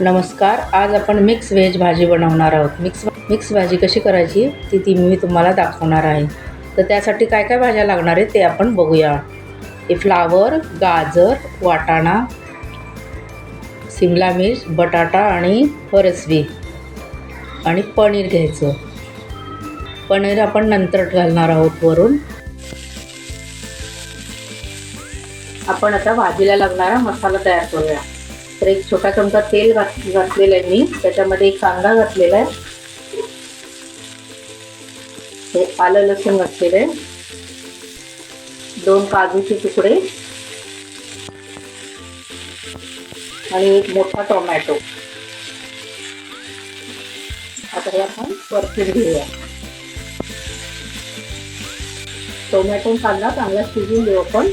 नमस्कार आज आपण मिक्स व्हेज भाजी बनवणार आहोत. मिक्स मिक्स भाजी कशी करायची ती ती मी तुम्हाला दाखवणार आहे. तर त्यासाठी काय काय भाज्या लागणार आहे ते आपण बघूया. हे फ्लावर गाजर वाटाणा सिमला मिर्च बटाटा आणि फरसबी आणि पनीर घ्यायचं. पनीर आपण नंतर घालणार आहोत वरून. आपण आता भाजीला लागणारा मसाला तयार करूया. तर एक छोटा चमचा तेल घात घातलेलं आहे मी. त्याच्यामध्ये एक कांदा घातलेला आहे. आलं लसूण घातलेलं आहे. दोन काजूचे तुकडे. आणि एक मोठा टोमॅटो. आता हे आपण परतून घेऊया. टोमॅटो कांदा चांगला शिजून देऊ आपण.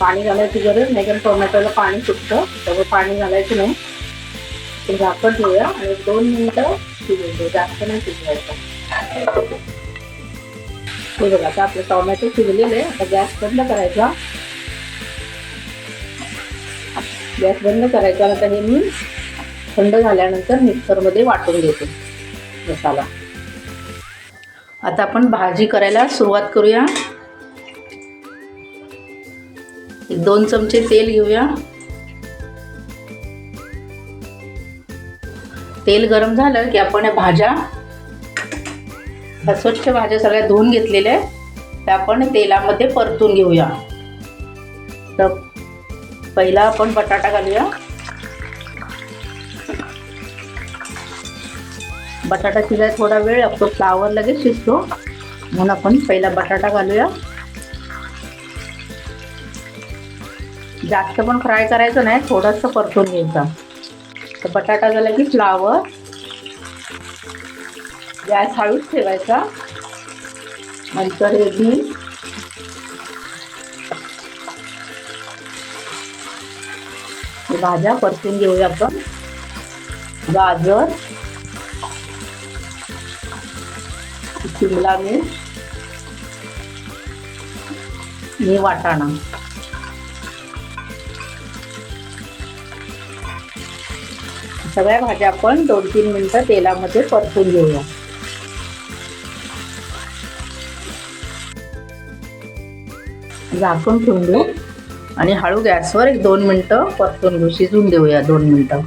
पाणी घालायची गरज नाही कारण टोमॅटोला पाणी सुटतं त्यामुळे पाणी घालायचं नाही. ते झाकण ठेवूया आणि दोन मिनिटं शिजून देऊ जास्त नाही शिजवायचं. हे बघा आता आपलं टोमॅटो शिजलेले आता गॅस बंद करायचा. गॅस बंद करायचा आता हे मी थंड झाल्यानंतर मिक्सरमध्ये वाटून घेते मसाला. आता आपण भाजी करायला सुरुवात करूया. दोन चमचे तेल घेऊया. तेल गरम झालं की आपण या भाज्या स्वच्छ भाज्या सगळ्या धुवून घेतलेल्या आहे त्या आपण तेलामध्ये परतून घेऊया. तर पहिला आपण बटाटा घालूया. बटाटा शिजाय थोडा वेळ लागतो फ्लावर लगेच शिजतो. म्हणून आपण पहिला बटाटा घालूया. जास्त पण फ्राय करायचं नाही थोडंसं परतून घ्यायचं. तर बटाटा झाला की फ्लावर गॅस हळूच ठेवायचा. नंतर हे बी. भाज्या परतून घेऊया आपण. गाजर शिमला मिर्च आणि वाटाणा. सगळ्या भाज्या आपण दोन तीन मिनटं तेलामध्ये परतून घेऊया. झाकून ठेवून देऊ आणि हळू गॅसवर एक दोन मिनटं परतून घेऊ. शिजून देऊया दोन मिनटं.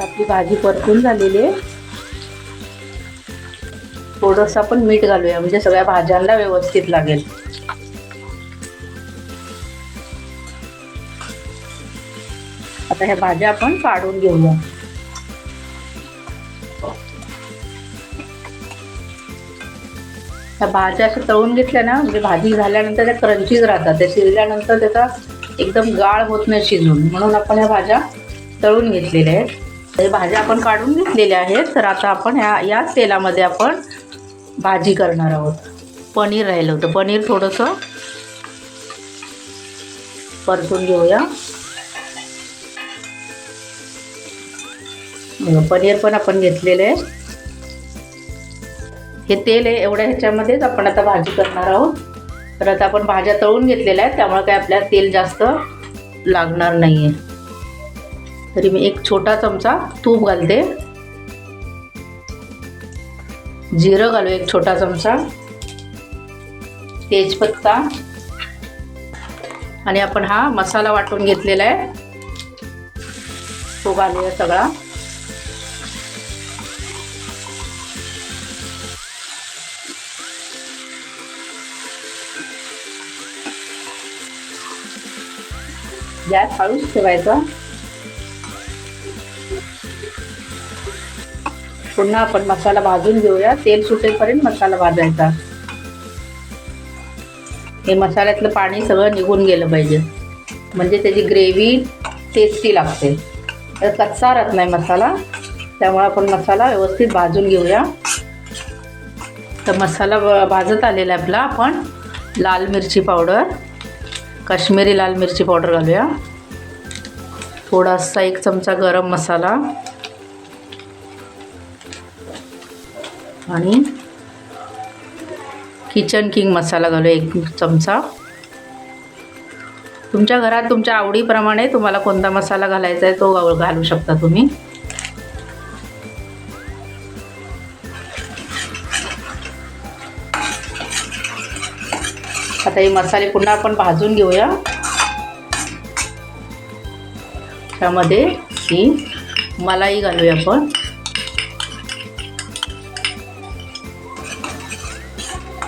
आपली भाजी परतून झालेली आहे. थोडंसं आपण मीठ घालूया म्हणजे सगळ्या भाज्यांना व्यवस्थित लागेल. आता ह्या भाज्या आपण काढून घेऊया. ह्या भाज्या अशा तळून घेतल्या ना म्हणजे भाजी झाल्यानंतर त्या क्रंचीच राहतात. त्या शिजल्यानंतर त्याचा एकदम गाळ होत नाही शिजून. म्हणून आपण ह्या भाज्या तळून घेतलेल्या आहेत. तर भाज्या आपण काढून घेतलेल्या आहेत. तर आता आपण ह्या याच तेलामध्ये आपण भाजी करणार आहोत. पनीर राहिलं होतं. पनीर थोडंसं परतून घेऊया. पनीर पण आपण घेतलेलं आहे. हे तेल आहे एवढ्या ह्याच्यामध्येच आपण आता भाजी करणार आहोत. तर आता आपण भाज्या तळून घेतलेल्या आहेत त्यामुळे काय आपल्याला तेल जास्त लागणार नाही आहे तरी मी एक छोटा चमचा तूप घालते. जिरं घालू एक छोटा चमचा. तेजपत्ता आणि आपण हा मसाला वाटून घेतलेला आहे. तो घालूया सगळा. गॅस हळूच ठेवायचा. पुन्हा आपण मसाला भाजून घेऊया. तेल सुटेपर्यंत मसाला भाजायचा. हे मसाल्यातलं पाणी सगळं निघून गेलं पाहिजे. म्हणजे त्याची ग्रेव्ही टेस्टी लागते. तर कच्चा राहत नाही मसाला. त्यामुळे आपण मसाला व्यवस्थित भाजून घेऊया. तर मसाला ब- भाजत आलेला आहे आपला आपण. लाल मिरची पावडर. काश्मीरी लाल मिरची पावडर घालूया. थोडासा एक चमचा गरम मसाला. आणि किचन किंग मसाला घालू एक चमचा. तुमच्या घरात तुमच्या आवडीप्रमाणे तुम्हाला कोणता मसाला घालायचा आहे तो घालू शकता तुम्ही. आता हे मसाले पुन्हा आपण भाजून घेऊया. त्यामध्ये ही मलाई घालूया आपण.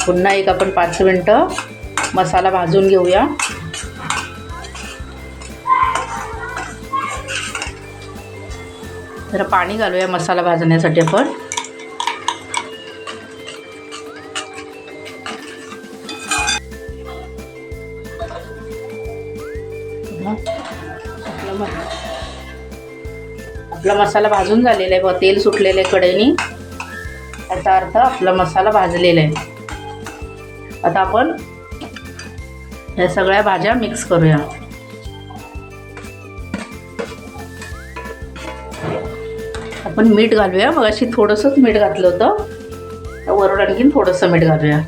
पुन्हा एक आपण पाच मिनटं मसाला भाजून घेऊया. जरा पाणी घालूया मसाला भाजण्यासाठी आपण. आपला आपला मसाला भाजून झालेला आहे बघ तेल सुटलेलं आहे कडेनी याचा अर्थ आपला मसाला भाजलेला आहे. आता आपण या सगळ्या भाज्या मिक्स करूया. आपण मीठ घालूया. मग अशी थोडंसंच मीठ घातलं होतं. वरून आणखीन थोडंसं मीठ घालूया.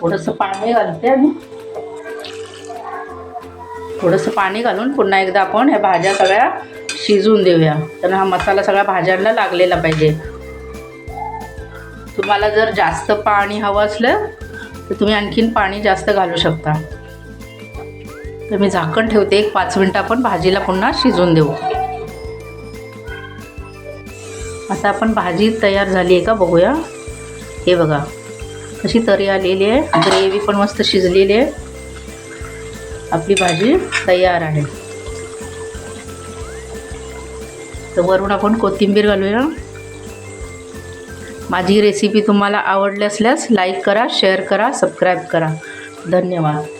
थोडंसं पाणी घालते आणि थोडंसं पाणी घालून पुन्हा एकदा आपण ह्या भाज्या सगळ्या शिजवून देऊया. तर हा मसाला सगळ्या भाज्यांना लागलेला पाहिजे. तुम्हाला जर जास्त पाणी हवं असलं तर तुम्ही आणखीन पाणी जास्त घालू शकता. तर मी झाकण ठेवते. एक पाच मिनटं आपण भाजीला पुन्हा शिजवून देऊ. आता आपण भाजी तयार झाली आहे का बघूया. हे बघा. कशी तरी आलेली आहे. ग्रेव्ही पण मस्त शिजलेली आहे. आपली भाजी तयार आहे. तर वरून आपण कोथिंबीर घालूया. माझी रेसिपी तुम्हाला आवडली असल्यास लाईक करा शेअर करा सबस्क्राईब करा. धन्यवाद.